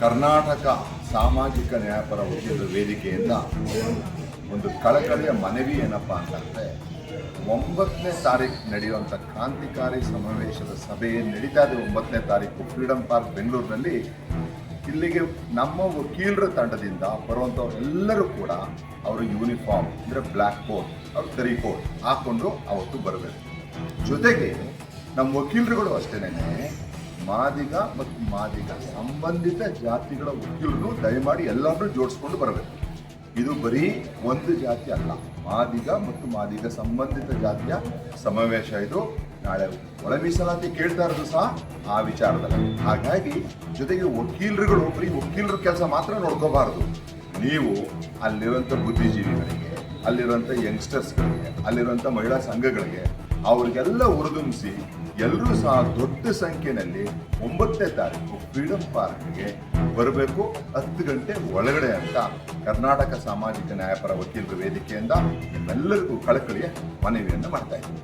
ಕರ್ನಾಟಕ ಸಾಮಾಜಿಕ ನ್ಯಾಯಪರ ವಕೀಲರ ವೇದಿಕೆಯಿಂದ ಒಂದು ಕಳಕಳಿಯ ಮನವಿ ಏನಪ್ಪ ಅಂತಂದರೆ, ಒಂಬತ್ತನೇ ತಾರೀಕು ನಡೆಯುವಂಥ ಕ್ರಾಂತಿಕಾರಿ ಸಮಾವೇಶದ ಸಭೆ ನಡೀತಾ ಇದೆ. ಒಂಬತ್ತನೇ ತಾರೀಕು ಫ್ರೀಡಮ್ ಪಾರ್ಕ್ ಬೆಂಗಳೂರಿನಲ್ಲಿ. ಇಲ್ಲಿಗೆ ನಮ್ಮ ವಕೀಲರ ತಂಡದಿಂದ ಬರುವಂಥವರೆಲ್ಲರೂ ಕೂಡ ಅವರು ಯೂನಿಫಾರ್ಮ್ ಅಂದರೆ ಬ್ಲ್ಯಾಕ್ ಕೋಟ್ ಅವ್ರು ಕರಿ ಕೋಟ್ ಹಾಕ್ಕೊಂಡು ಅವತ್ತು ಬರಬೇಕು. ಜೊತೆಗೆ ನಮ್ಮ ವಕೀಲರುಗಳು ಅಷ್ಟೇನೆ ಮಾದಿಗ ಮತ್ತು ಮಾದಿಗ ಸಂಬಂಧಿತ ಜಾತಿಗಳ ವಕೀಲರು ದಯಮಾಡಿ ಎಲ್ಲರನ್ನೂ ಜೋಡಿಸ್ಕೊಂಡು ಬರಬೇಕು. ಇದು ಬರೀ ಒಂದು ಜಾತಿ ಅಲ್ಲ. ಮಾದಿಗ ಮತ್ತು ಮಾದಿಗ ಸಂಬಂಧಿತ ಜಾತಿಯ ಸಮಾವೇಶ ಇದು. ನಾಳೆ ಒಳ ಮೀಸಲಾತಿ ಕೇಳ್ತಾ ಇರೋದು ಸಹ ಆ ವಿಚಾರದಲ್ಲಿ. ಹಾಗಾಗಿ ಜೊತೆಗೆ ವಕೀಲರುಗಳು, ಬರೀ ವಕೀಲರ ಕೆಲಸ ಮಾತ್ರ ನೋಡ್ಕೋಬಾರದು. ನೀವು ಅಲ್ಲಿರುವಂಥ ಬುದ್ಧಿಜೀವಿಗಳಿಗೆ, ಅಲ್ಲಿರುವಂಥ ಯಂಗ್ಸ್ಟರ್ಸ್ಗಳಿಗೆ ಅಲ್ಲಿರುವಂಥ ಮಹಿಳಾ ಸಂಘಗಳಿಗೆ ಅವರಿಗೆಲ್ಲ ಹುರಿದುಂಬಿಸಿ ಎಲ್ಲರೂ ಸಹ ದೊಡ್ಡ ಸಂಖ್ಯೆಯಲ್ಲಿ ಒಂಬತ್ತನೇ ತಾರೀಕು ಫ್ರೀಡಮ್ ಪಾರ್ಕ್ಗೆ ಬರಬೇಕು. ಹತ್ತು ಗಂಟೆ ಒಳಗಡೆ ಅಂತ ಕರ್ನಾಟಕ ಸಾಮಾಜಿಕ ನ್ಯಾಯಪರ ವಕೀಲರ ವೇದಿಕೆಯಿಂದ ನಿಮ್ಮೆಲ್ಲರಿಗೂ ಕಳಕಳಿಯ ಮನವಿಯನ್ನು ಮಾಡ್ತಾ ಇದ್ದೀನಿ.